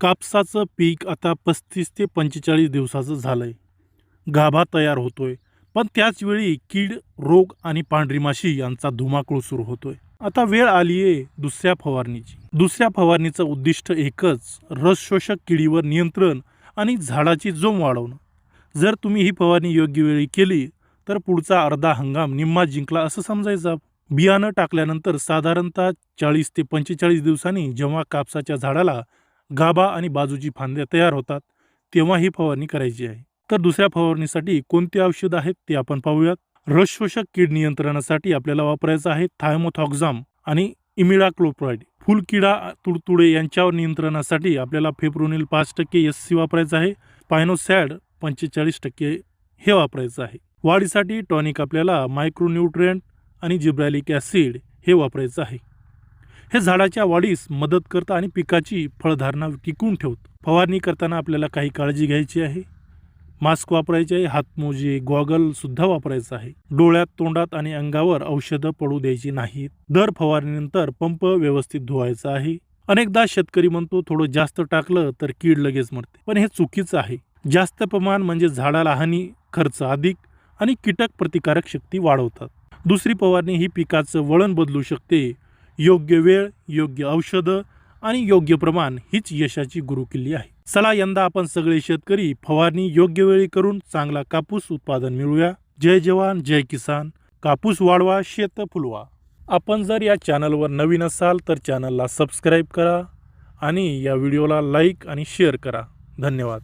कापसाचं पीक आता पस्तीस ते पंचेचाळीस दिवसाचं झालं आहे गाभा तयार होतो आहे पण त्याच वेळी कीड रोग आणि पांढरी माशी यांचा धुमाकूळ सुरू होतोय. आता वेळ आली आहे दुसऱ्या फवारणीची. दुसऱ्या फवारणीचं उद्दिष्ट एकच रस शोषक किडीवर नियंत्रण आणि झाडाची जोम वाढवणं. जर तुम्ही ही फवारणी योग्य वेळी केली तर पुढचा अर्धा हंगाम निम्मा जिंकला असं समजायचा. बियाणं टाकल्यानंतर साधारणतः चाळीस ते पंचेचाळीस दिवसांनी जेव्हा कापसाच्या झाडाला गाभा आणि बाजूची फांद्या तयार होतात तेव्हा ही फवारणी करायची आहे. तर दुसऱ्या फवारणीसाठी कोणते औषध आहेत ते आपण पाहूयात. रसशोषक कीड नियंत्रणासाठी आपल्याला वापरायचं आहे थायमोथॉक्झाम आणि इमिडाक्लोप्राइड. फुलकिडा तुडतुडे यांच्यावर नियंत्रणासाठी आपल्याला फेप्रोनिल पाच टक्के एस सी वापरायचं आहे. पायनोसॅड पंचेचाळीस टक्के हे वापरायचं आहे. वाढीसाठी टॉनिक आपल्याला मायक्रोन्यूट्रियंट आणि जिब्रॅलिक ॲसिड हे वापरायचं आहे. हे झाडाच्या वाढीस मदत करतं आणि पिकाची फळधारणा टिकून ठेवतं. फवारणी करताना आपल्याला काही काळजी घ्यायची आहे? मास्क वापरायचे आहे हातमोजे गॉगलसुद्धा वापरायचं आहे. डोळ्यात तोंडात आणि अंगावर औषधं पडू द्यायची नाहीत. दर फवारणीनंतर पंप व्यवस्थित धुवायचा आहे. अनेकदा शेतकरी म्हणतो थोडं जास्त टाकलं तर कीड लगेच मरते. पण हे चुकीचं आहे. जास्त प्रमाण म्हणजे झाडाला हानी खर्च अधिक आणि कीटक प्रतिकारक शक्ती वाढवतात. दुसरी फवारणी ही पिकाचं वळण बदलू शकते योग्य वेळ योग्य औषधं आणि योग्य प्रमाण हीच यशाची गुरुकिल्ली आहे. चला यंदा आपण सगळे शेतकरी फवारणी योग्य वेळी करून चांगला कापूस उत्पादन मिळवूया. जय जवान जय किसान. कापूस वाढवा शेत फुलवा. आपण जर या चॅनलवर नवीन असाल तर चॅनलला सबस्क्राईब करा आणि या व्हिडिओला लाईक आणि शेअर करा. धन्यवाद.